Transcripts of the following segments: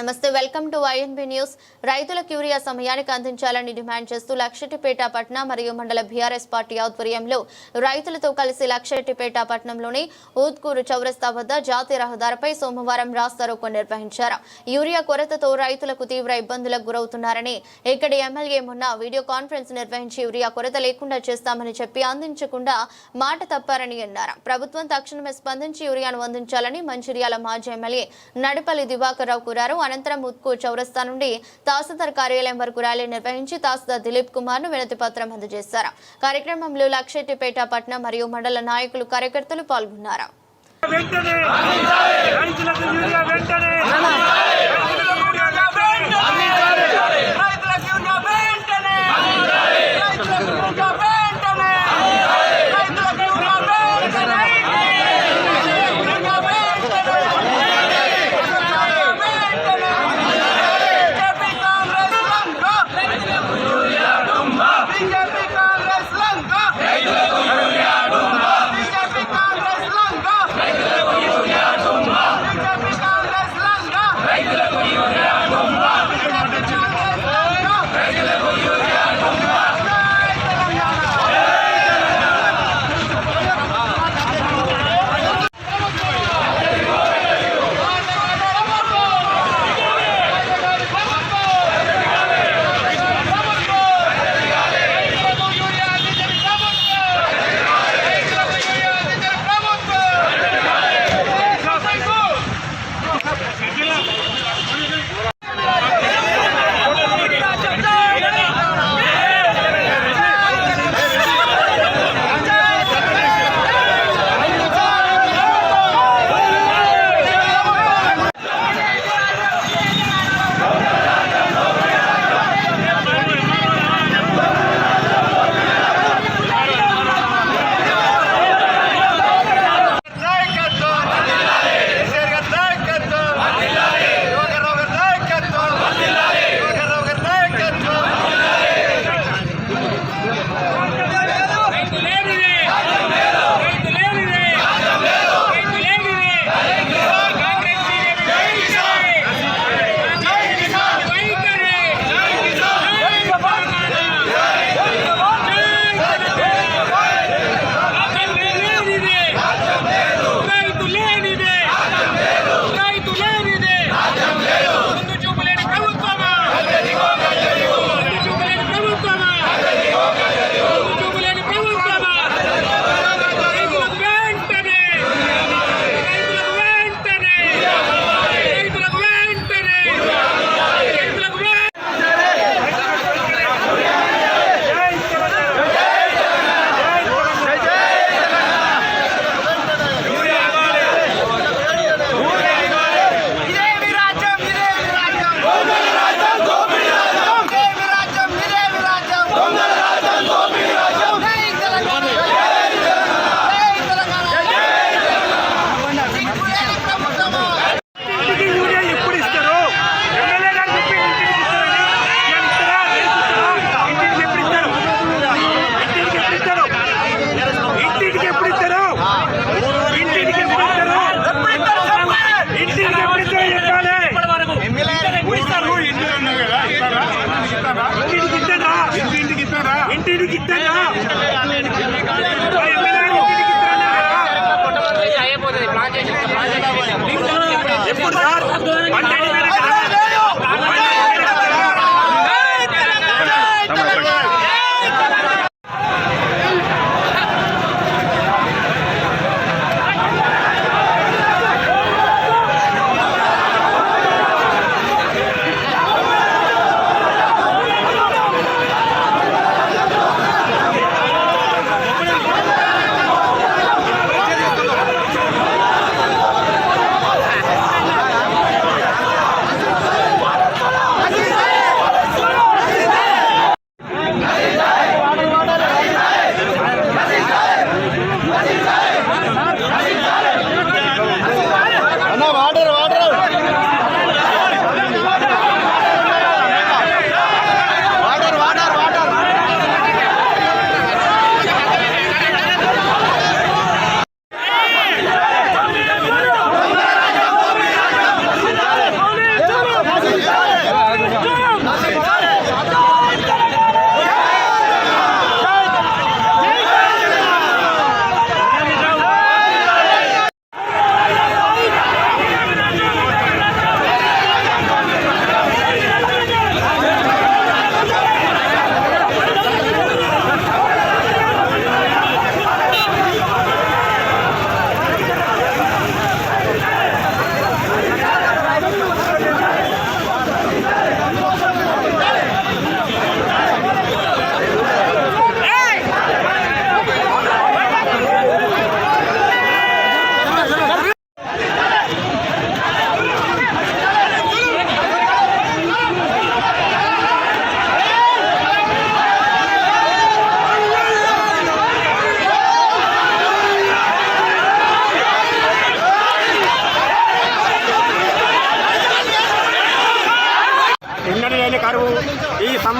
నమస్తే welcome to YNB news రైతులకు urea సమయానికి అందించాలని డిమాండ్ చేస్తూ లక్షటిపేట పట్నం మరియు మండల బీఆర్ఎస్ పార్టీ ఆధ్వర్యంలో రైతులతో కలిసి లక్షటిపేట పట్నంలోని ఊత్కూరు చౌరస్తా వద్ద జాతీయ రహదారిపై సోమవారం రాస్తారోకో నిర్వహించారు. యూరియా కొరతతో రైతులకు తీవ్ర ఇబ్బందులకు గురవుతున్నారని ఇక్కడి ఎమ్మెల్యే మొన్న వీడియో కాన్ఫరెన్స్ నిర్వహించి యూరియా కొరత లేకుండా చేస్తామని చెప్పి అందించకుండా మాట తప్పారని అన్నారు. ప్రభుత్వం తక్షణమే స్పందించి యూరియాను అందించాలని మంచిర్యాల మాజీ ఎమ్మెల్యే నడిపల్లి దివాకర్ రావు కోరారు. అనంతరం ఉత్కూర్ చౌరస్తా నుండి తహసీల్దార్ కార్యాలయం వరకు ర్యాలీ నిర్వహించి తహసీల్దార్ దిలీప్ కుమార్ను వినతి పత్రం అందజేశారు కార్యక్రమంలో లక్షెట్టిపేట పట్నం మరియు మండల నాయకులు కార్యకర్తలు పాల్గొన్నారు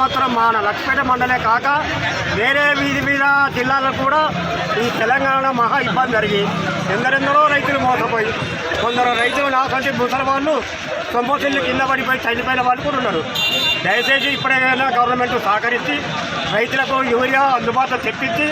సంవత్సరం మన లక్ష్మీపేట మండలే కాక వేరే వీధి మీద జిల్లాలకు కూడా ఈ తెలంగాణ మహా ఇబ్బంది జరిగి ఎందరెందరో రైతులు మోసపోయి కొందరు రైతులు నాకంటే ముసలి వాళ్ళు సొంపసిల్లు కింద పడిపోయి చనిపోయిన వాళ్ళు కూడా ఉన్నారు. దయచేసి ఇప్పుడైనా గవర్నమెంట్ సహకరించి రైతులకు యూరియా అందుబాటులో తెప్పించి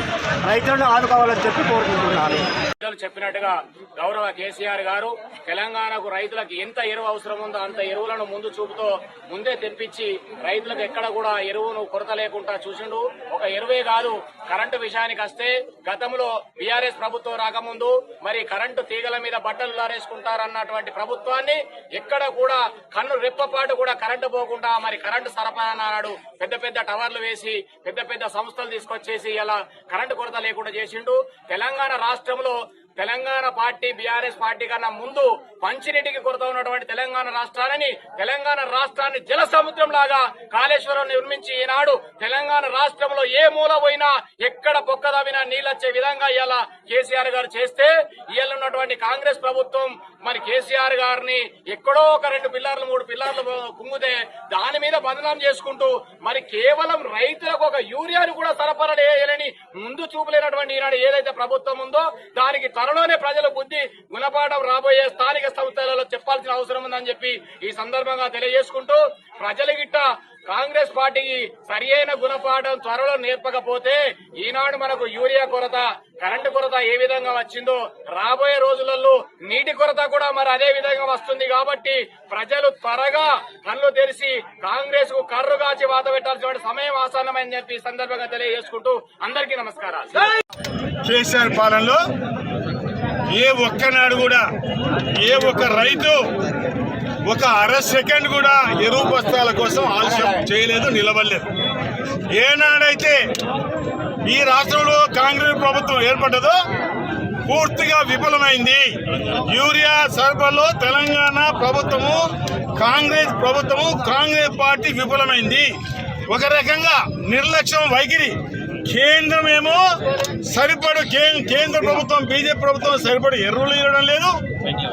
రైతులను ఆదుకోవాలని చెప్పి కోరుకుంటున్నాను. పెద్దలు చెప్పినట్టుగా గౌరవ కేసీఆర్ గారు తెలంగాణకు రైతులకు ఎంత ఎరువు అవసరం ఉందో అంత ఎరువులను ముందు చూపుతో ముందే తెప్పించి రైతులకు ఎక్కడ కూడా ఎరువును కొరత లేకుండా చూసిండు. ఒక ఎరువే కాదు కరెంటు విషయానికి వస్తే గతంలో బీఆర్ఎస్ ప్రభుత్వం రాకముందు మరి కరెంటు తీగల మీద బట్టలు లారేసుకుంటారన్నటువంటి ప్రభుత్వాన్ని ఎక్కడ కూడా కన్ను రెప్పపాటు కూడా కరెంటు పోకుండా మరి కరెంటు సరఫరా నాడు పెద్ద పెద్ద టవర్లు వేసి పెద్ద పెద్ద సంస్థలు తీసుకొచ్చేసి ఇలా కరెంటు కొరత లేకుండా చేసిండు. తెలంగాణ రాష్ట్రంలో తెలంగాణ పార్టీ బీఆర్ఎస్ పార్టీ కన్నా ముందు పంచినీటికి కొరత ఉన్నటువంటి తెలంగాణ రాష్ట్రాన్ని తెలంగాణ రాష్ట్రాన్ని జల సముద్రం లాగా కాళేశ్వరం నిర్మించి ఈనాడు తెలంగాణ రాష్ట్రంలో ఏ మూల పోయినా ఎక్కడ పొక్కదవినా నీళ్ళొచ్చే విధంగా ఇవాళ కేసీఆర్ గారు చేస్తే ఇవాళ ఉన్నటువంటి కాంగ్రెస్ ప్రభుత్వం మరి కేసీఆర్ గారిని ఎక్కడో ఒక రెండు పిల్లర్లు మూడు పిల్లర్లు కుంగితే దాని మీద బదనాం చేసుకుంటూ మరి కేవలం రైతులకు ఒక యూరియాను కూడా సరఫరా చేయలేని ముందు చూపలేనటువంటి ఈనాడు ఏదైతే ప్రభుత్వం ఉందో దానికి త్వరలోనే ప్రజల బుద్ధి గుణపాఠం రాబోయే స్థానిక సంస్థలలో చెప్పాల్సిన అవసరం ఉందని చెప్పి ఈ సందర్భంగా తెలియజేసుకుంటూ ప్రజల గిట్ట కాంగ్రెస్ పార్టీకి సరియైన గుణపాఠం త్వరలో నేర్పకపోతే ఈనాడు మనకు యూరియా కొరత కరెంటు కొరత ఏ విధంగా వచ్చిందో రాబోయే రోజులలో నీటి కొరత కూడా మరి అదే విధంగా వస్తుంది కాబట్టి ప్రజలు త్వరగా కళ్ళు తెరిచి కాంగ్రెస్కు కర్రు కాచి వాత పెట్టాల్సిన సమయం ఆసన్నమని చెప్పి సందర్భంగా తెలియజేసుకుంటూ అందరికీ నమస్కారాలు. కేసీఆర్ పాలనలో ఏ ఒక్కనాడు కూడా ఏ ఒక్క రైతు ఒక అర సెకండ్ కూడా ఎరువు బస్తాల కోసం ఆలస్యం చేయలేదు నిలబడలేదు. ఏనాడైతే ఈ రాష్ట్రంలో కాంగ్రెస్ ప్రభుత్వం ఏర్పడ్డదో పూర్తిగా విఫలమైంది. యూరియా సరఫరాలో తెలంగాణ ప్రభుత్వము కాంగ్రెస్ ప్రభుత్వము కాంగ్రెస్ పార్టీ విఫలమైంది. ఒక రకంగా నిర్లక్ష్యం వైఖరి కేంద్రం ఏమో సరిపడు కేంద్ర ప్రభుత్వం బీజేపీ ప్రభుత్వం సరిపడు ఎరువులు ఇవ్వడం లేదు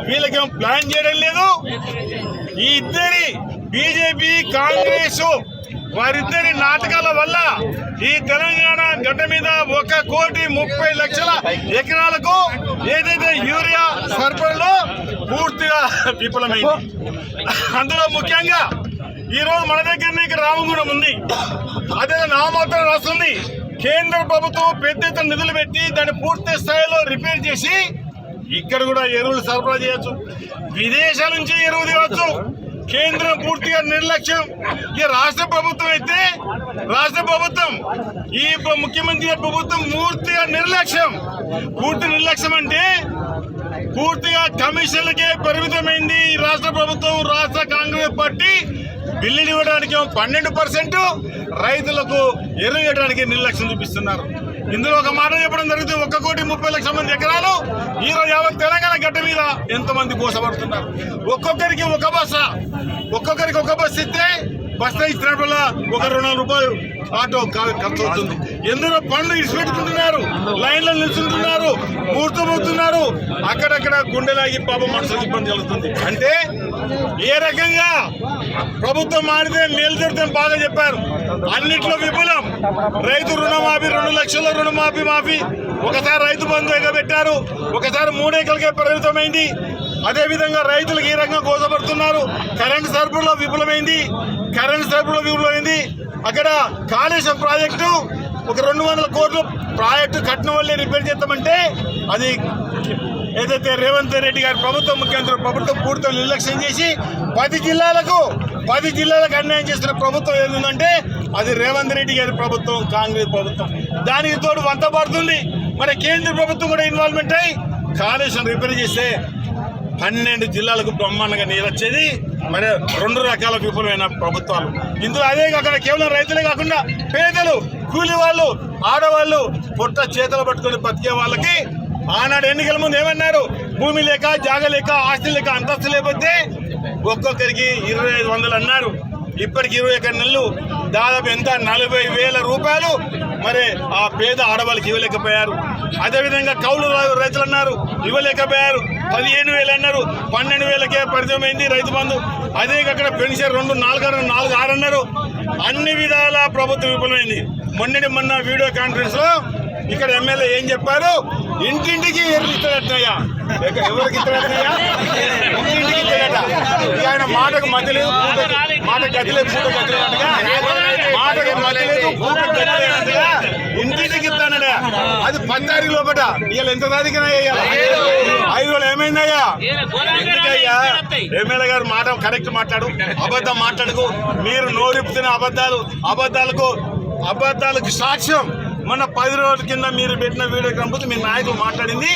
వీళ్ళకేమో ప్లాన్ చేయడం లేదు. ఈ ఇద్దరి బీజేపీ కాంగ్రెస్ వారిద్దరి నాటకాల వల్ల ఈ తెలంగాణ గడ్డ మీద ఒక కోటి ముప్పై లక్షల ఎకరాలకు ఏదైతే యూరియా సరఫరాలో పూర్తిగా విఫలమైంది. అందులో ముఖ్యంగా ఈ రోజు మన దగ్గరనే ఇక్కడ రామగుండం ఉంది. అదే నామాత్రం రాస్తుంది. కేంద్ర ప్రభుత్వం పెద్ద ఎత్తున నిధులు పెట్టి దాన్ని పూర్తి స్థాయిలో రిపేర్ చేసి ఇక్కడ కూడా ఎరువులు సరఫరా చేయొచ్చు. విదేశాల నుంచి ఎరువు తేవచ్చు. కేంద్రం పూర్తిగా నిర్లక్ష్యం. ఈ రాష్ట్ర ప్రభుత్వం అయితే రాష్ట్ర ప్రభుత్వం ఈ ముఖ్యమంత్రి ప్రభుత్వం పూర్తిగా నిర్లక్ష్యం. పూర్తి నిర్లక్ష్యం అంటే పూర్తిగా కమిషన్లకే పరిమితమైంది ఈ రాష్ట్ర ప్రభుత్వం రాష్ట్ర కాంగ్రెస్ పార్టీ. బిల్లులు ఇవ్వడానికి పన్నెండు పర్సెంట్ రైతులకు ఎరువు ఇవ్వడానికి నిర్లక్ష్యం చూపిస్తున్నారు. ఇందులో ఒక మాట చెప్పడం జరిగింది. ఒక్క కోటి ముప్పై లక్షల మంది ఎకరాలు ఈ రోజు యావత్ తెలంగాణ గడ్డ మీద ఎంతమంది కోసపడుతున్నారు ఒక్కొక్కరికి ఒక బస్స ఒక్కొక్కరికి ఒక బస్సు ఇస్తే బస్తా ఇచ్చినప్పుడల్లా ఒక రెండు వందల రూపాయలు ఆటో ఖర్చు అవుతుంది ఎందులో పనులు ఇసుపెట్టుకుంటున్నారు? లైన్లో నిల్చుంటున్నారు పూర్తమవుతున్నారు అక్కడక్కడ గుండెలాగి పాప మనసుకు ఇబ్బంది కలుగుతుంది అంటే ఏ రకంగా ప్రభుత్వం మారితే మేలు జరుగుతుంది బాగా చెప్పారు. అన్నిట్లో విపులం రైతు రుణమాఫీ రెండు లక్షల రుణమాఫీ మాఫీ. ఒకసారి రైతు బంధు ఎగబెట్టారు. ఒకసారి మూడేకలకే పరిమితమైంది. అదేవిధంగా రైతులకు ఈ రకంగా కోసపడుతున్నారు కరెంటు సరుకుల్లో విఫలమైంది. కరెంట్ సరఫరాలో అయింది. అక్కడ కాళేశ్వరం ప్రాజెక్టు ఒక రెండు వందల కోట్లు ప్రాజెక్టు కట్టిన వల్లే రిపేర్ చేస్తామంటే అది ఏదైతే రేవంత్ రెడ్డి గారి ప్రభుత్వం ముఖ్యమంత్రి ప్రభుత్వం పూర్తిగా నిర్లక్ష్యం చేసి పది జిల్లాలకు పది జిల్లాలకు అన్యాయం చేసిన ప్రభుత్వం ఏంటంటే అది రేవంత్ రెడ్డి గారి ప్రభుత్వం కాంగ్రెస్ ప్రభుత్వం. దానికి తోడు వంత పడుతుంది మరి కేంద్ర ప్రభుత్వం కూడా ఇన్వాల్వ్మెంట్ అయ్యి కాళేశ్వరం రిపేర్ చేస్తే పన్నెండు జిల్లాలకు బ్రహ్మాండంగా నీరు వచ్చేది. మరి రెండు రకాల విఫలమైన ప్రభుత్వాలు. ఇందులో అదే కాకుండా కేవలం రైతులే కాకుండా పేదలు కూలి వాళ్ళు ఆడవాళ్ళు పొట్ట చేతులు పట్టుకొని బతికే వాళ్ళకి ఆనాడు ఎన్నికల ముందు ఏమన్నారు? భూమి లేక జాగ లేక ఆస్తి లేక అంతస్తు లేకపోతే ఒక్కొక్కరికి ఇరవై ఐదు వందలు అన్నారు. ఇప్పటికి ఇరవై ఒక్క నెలలు దాదాపు ఎంత? నలభై వేల రూపాయలు. మరి ఆ పేద ఆడవాళ్ళకి ఇవ్వలేకపోయారు. అదేవిధంగా కౌలు రైతులు అన్నారు ఇవ్వలేకపోయారు. పదిహేను వేలు అన్నారు పన్నెండు వేలకే పరిచయమైంది రైతు బంధు. అదే అక్కడ పెన్షన్ రెండు నాలుగు ఆరు నాలుగు ఆరు అన్నారు. అన్ని విధాల ప్రభుత్వం విఫలమైంది. మొన్నటి మొన్న వీడియో కాన్ఫరెన్స్లో ఇక్కడ ఎమ్మెల్యే ఏం చెప్పారు? ఇంటింటికి ఎరువు ఇస్తాడటయ్యా ఎవరికి ఇస్తాడటయ్యా ఇంటింటికి ఇస్తాడట ఆయన మాటకు మధ్యలేదు మాట గతి పూట లేనట్టుగా మాటకు మధ్య లేదు పూట గతి లేనట్టుగా ఇంటింటికి అది పంచాయతీ లోపట. ఇవాళ ఎంత తారీఖునయ్యా ఐదు వేలు ఏమైందయ్యా? ఎందుకయ్యా? ఎమ్మెల్యే గారు మాట కరెక్ట్ మాట్లాడు. అబద్ధం మాట్లాడుకు. మీరు నోరిపుతున్న అబద్ధాలు అబద్ధాలకు అబద్ధాలకు సాక్ష్యం. మన పది రోజుల కింద మీరు పెట్టిన వీడియో కంపోతే మీ నాయకులు మాట్లాడింది.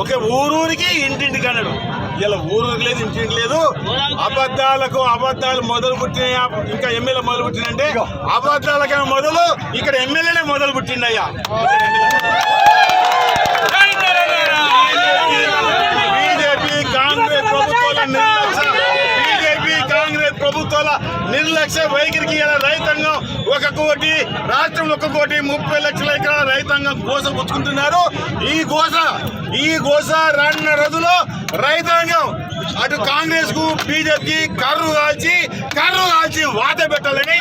ఒక ఊరూరికి ఇంటింటికి అన్నాడు. ఇలా ఊరూరికి లేదు ఇంటింటికి లేదు అబద్ధాలకు అబద్ధాలు మొదలు పుట్టినాయా ఇంకా ఎమ్మెల్యే మొదలు పుట్టినంటే అబద్ధాలకైనా మొదలు ఇక్కడ ఎమ్మెల్యేనే మొదలు పుట్టిండయ్యా బీజేపీ కాంగ్రెస్ ప్రభుత్వాల నిర్లక్ష్య బీజేపీ కాంగ్రెస్ ప్రభుత్వాల రెండు లక్షల వైఖరికి ఇలా రైతాంగం. ఒక కోటి రాష్ట్రం ఒక కోటి ముప్పై లక్షల ఎకరాల రైతాంగం గోస పుచ్చుకుంటున్నారు. ఈ గోస ఈ గోస రానున్న రోజులో రైతాంగం అటు కాంగ్రెస్కు బీజేపీకి కర్రు కాల్చి కర్రు కాల్చి వాత పెట్టాలని